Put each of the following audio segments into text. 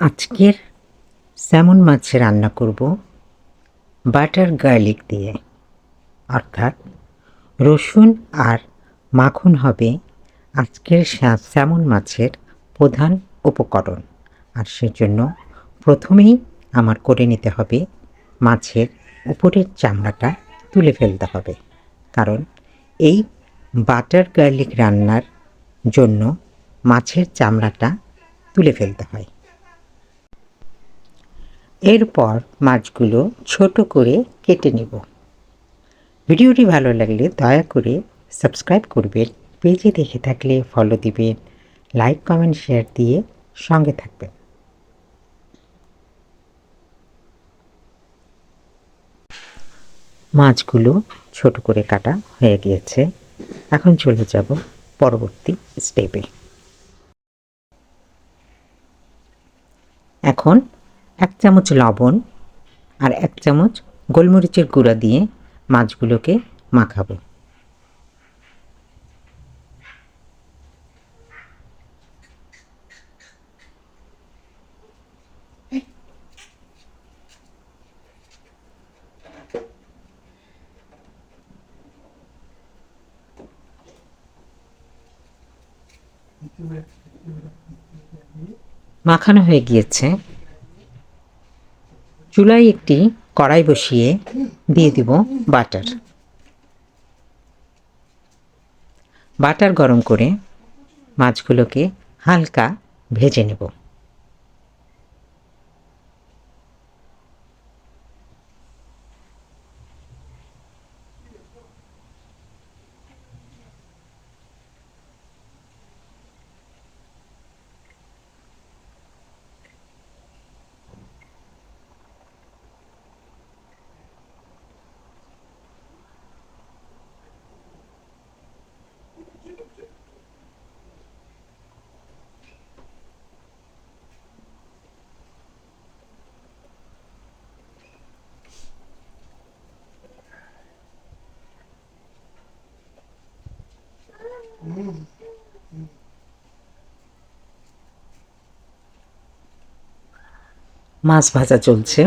আজকের স্যামন মাছ রান্না করব বাটার গার্লিক দিয়ে। অর্থাৎ রসুন আর মাখন হবে আজকের স্যামন মাছের প্রধান উপকরণ। আর সেজন্য প্রথমেই আমার করে নিতে হবে মাছের উপরের চামড়াটা তুলে ফেলতে হবে। কারণ এই বাটার গার্লিক রান্নার জন্য মাছের চামড়াটা তুলে ফেলতে হয়। এরপর মাছগুলো ছোট করে কেটে নেব। ভিডিওটি ভালো লাগলে দয়া করে সাবস্ক্রাইব করবেন, পেজে দেখে থাকলে ফলো দিবেন লাইক কমেন্ট শেয়ার দিয়ে সঙ্গে থাকবেন। মাছগুলো ছোট করে কাটা হয়ে গিয়েছে। এখন চলে যাব পরবর্তী স্টেপে এখন এক চামচ লবণ আর এক চামচ গোলমরিচের গুঁড়া দিয়ে মাছগুলোকে মাখাবো। মাখানো হয়ে গিয়েছে। চুলায় একটি কড়াই বসিয়ে দিয়ে দিব বাটার। বাটার গরম করে মাছগুলোকে হালকা ভেজে নেব। মাছ ভাজা চলছে।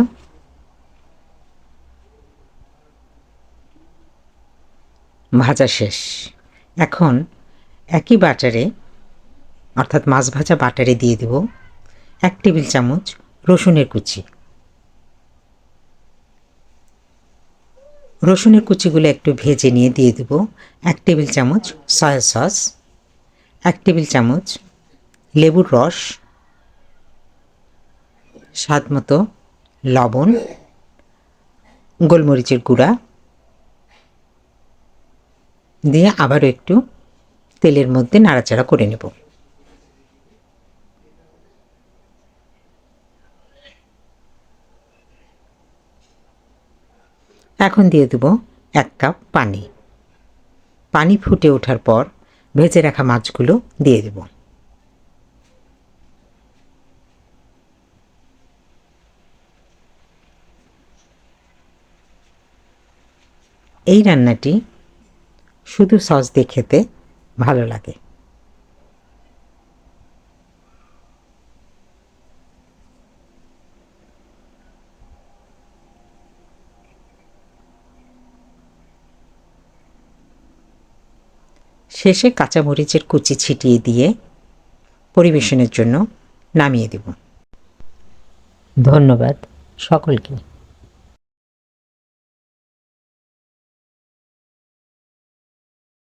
ভাজা শেষ। এখন একই বাটারে, অর্থাৎ মাছ ভাজা বাটারে দিয়ে দেব এক টেবিল চামচ রসুনের কুচি। রসুনের কুচিগুলো একটু ভেজে নিয়ে দিয়ে দেব এক টেবিল চামচ সয়া সস, এক টেবিল চামচ লেবুর রস স্বাদ মতো লবণ, গোলমরিচের গুঁড়া দিয়ে আবারও একটু তেলের মধ্যে নাড়াচাড়া করে নেব। এখন দিয়ে দেব এক কাপ পানি। পানি ফুটে ওঠার পর ভেজে রাখা মাছগুলো দিয়ে দেব। এই রান্নাটি শুধু সস দিয়ে খেতে ভালো লাগে। শেষে কাঁচামরিচের কুচি ছিটিয়ে দিয়ে পরিবেশনের জন্য নামিয়ে দেব। ধন্যবাদ সকলকে।